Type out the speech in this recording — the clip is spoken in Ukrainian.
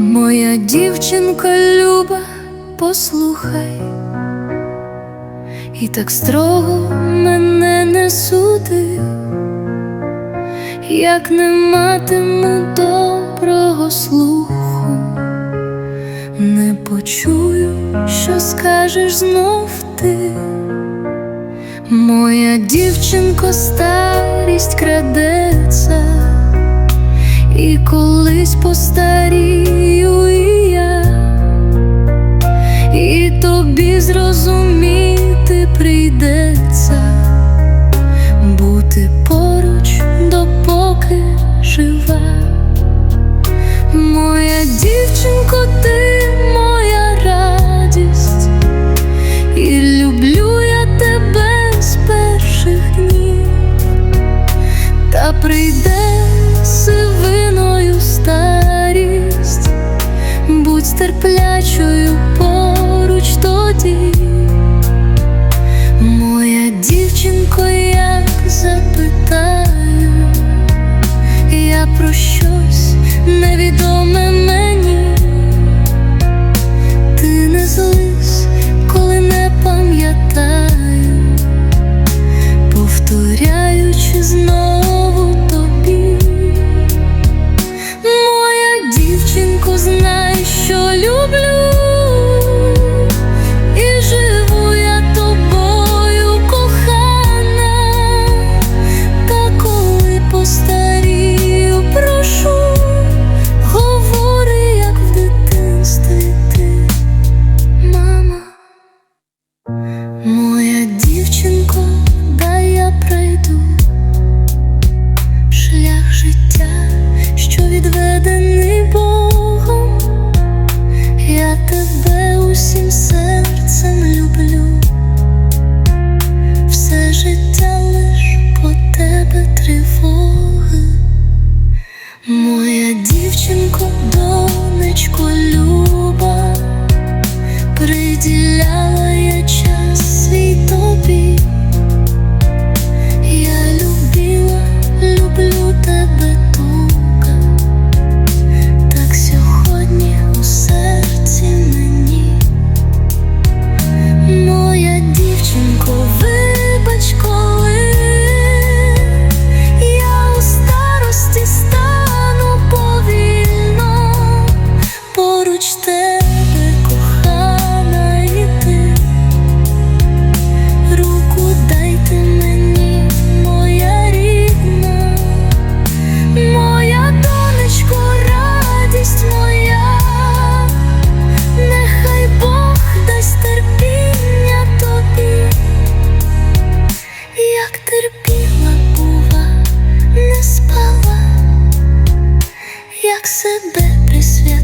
Моя дівчинка люба, послухай, і так строго мене не суди, як не матиму доброго слуху, не почую, що скажеш знов ти. Моя дівчинко, старість крадеться, і колись постарію і я, і тобі зрозуміти прийдеться, бути поруч, допоки жива. Моя дівчинко, ти моя радість, і люблю я тебе з перших днів, та прийде терплячою Моя дівчинко, дай я пройду шлях життя, що відведений Богом, я тебе усім серцем люблю, все життя лиш по тебе тривоги. Моя дівчинко, донечко люба, приділяла як себе присвятила